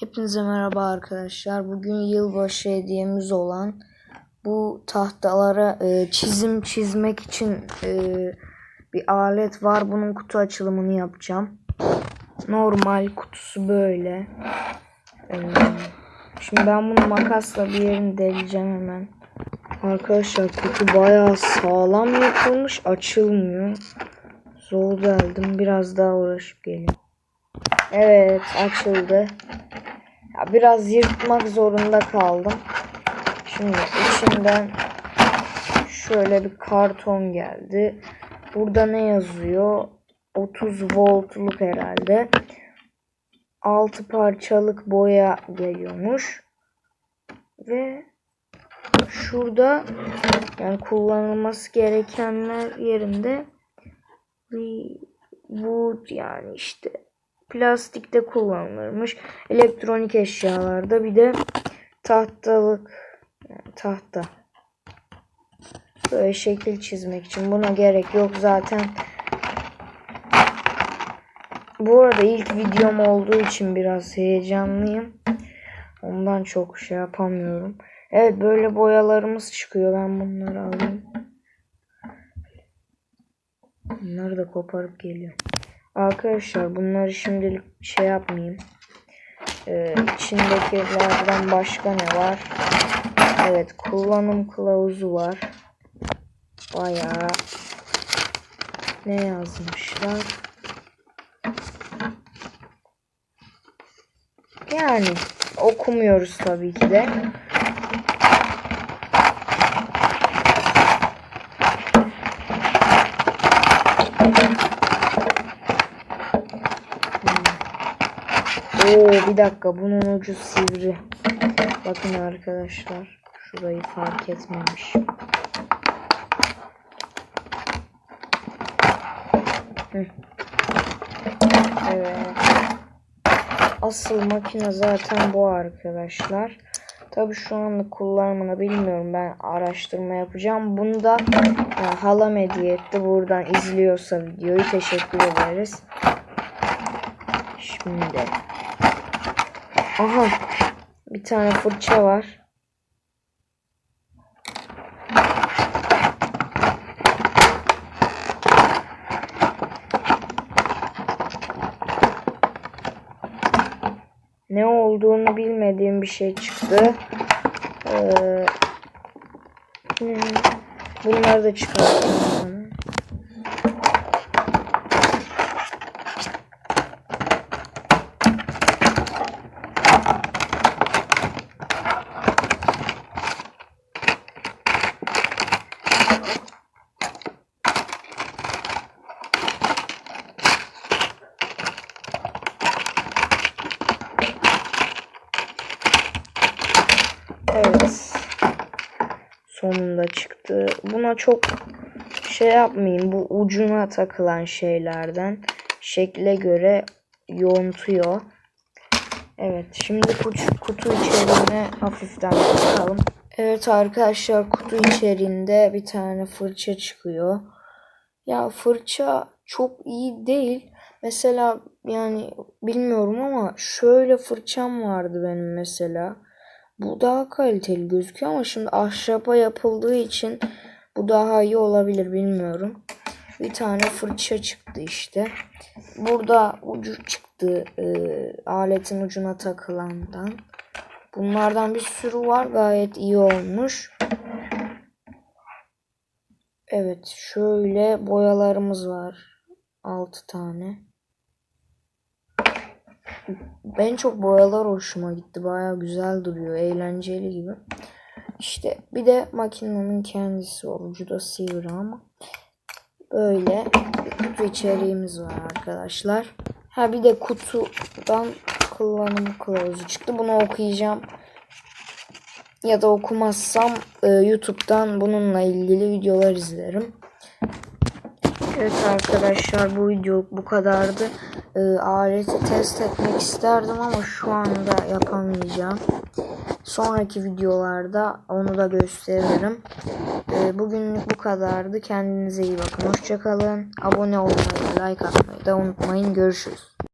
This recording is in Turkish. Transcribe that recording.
Hepinize merhaba arkadaşlar. Bugün yılbaşı hediyemiz olan bu tahtalara e, çizim çizmek için e, bir alet var. Bunun kutu açılımını yapacağım. Normal kutusu böyle. E, şimdi ben bunu makasla bir yerini deleceğim hemen. Arkadaşlar kutu bayağı sağlam yapılmış. Açılmıyor. Zor geldim. Biraz daha uğraşıp geleyim. Evet açıldı. Ya biraz yırtmak zorunda kaldım. Şimdi içinden şöyle bir karton geldi. Burada ne yazıyor? 30 voltluk herhalde. 6 parçalık boya geliyormuş. Ve şurada yani kullanılması gerekenler yerinde bir wood yani işte plastikte kullanılırmış. Elektronik eşyalarda bir de tahtalık yani tahta. Böyle şekil çizmek için buna gerek yok zaten. Bu arada ilk videom olduğu için biraz heyecanlıyım. Ondan çok şey yapamıyorum. Evet böyle boyalarımız çıkıyor. Ben bunları alayım. Bunları da koparıp geliyorum. Arkadaşlar bunları şimdilik şey yapmayayım. Ee, içindekilerden başka ne var? Evet kullanım kılavuzu var. Bayağı ne yazmışlar? Yani okumuyoruz tabii ki de. Oo bir dakika bunun ucu sivri. Bakın arkadaşlar. Şurayı fark etmemiş. Evet. Asıl makine zaten bu arkadaşlar. Tabi şu anlık kullanımını bilmiyorum. Ben araştırma yapacağım. Bunu da e, halam hediye etti. Buradan izliyorsa videoyu teşekkür ederiz. Şimdi. Aha. Bir tane fırça var. Ne olduğunu bilmediğim bir şey çıktı. Ee, hmm, bunları da çıkartayım. Evet. Sonunda çıktı. Buna çok şey yapmayayım. Bu ucuna takılan şeylerden şekle göre yontuyor. Evet. Şimdi kutu, kutu içeriğine hafiften bakalım. Evet arkadaşlar kutu içeriğinde bir tane fırça çıkıyor. Ya fırça çok iyi değil. Mesela yani bilmiyorum ama şöyle fırçam vardı benim mesela. Bu daha kaliteli gözüküyor ama şimdi ahşaba yapıldığı için bu daha iyi olabilir bilmiyorum. Bir tane fırça çıktı işte. Burada ucu çıktı e, aletin ucuna takılandan. Bunlardan bir sürü var gayet iyi olmuş. Evet şöyle boyalarımız var. 6 tane. Ben çok boyalar hoşuma gitti. Baya güzel duruyor. Eğlenceli gibi. İşte bir de makinenin kendisi var. Ucu da sivri ama. Böyle kutu içeriğimiz var arkadaşlar. Ha bir de kutudan kullanım kılavuzu çıktı. Bunu okuyacağım. Ya da okumazsam e, YouTube'dan bununla ilgili videolar izlerim. Evet arkadaşlar bu video bu kadardı. Ee, aleti test etmek isterdim ama şu anda yapamayacağım. Sonraki videolarda onu da gösteririm. Ee, bugünlük bu kadardı. Kendinize iyi bakın. Hoşçakalın. Abone olmayı, like atmayı da unutmayın. Görüşürüz.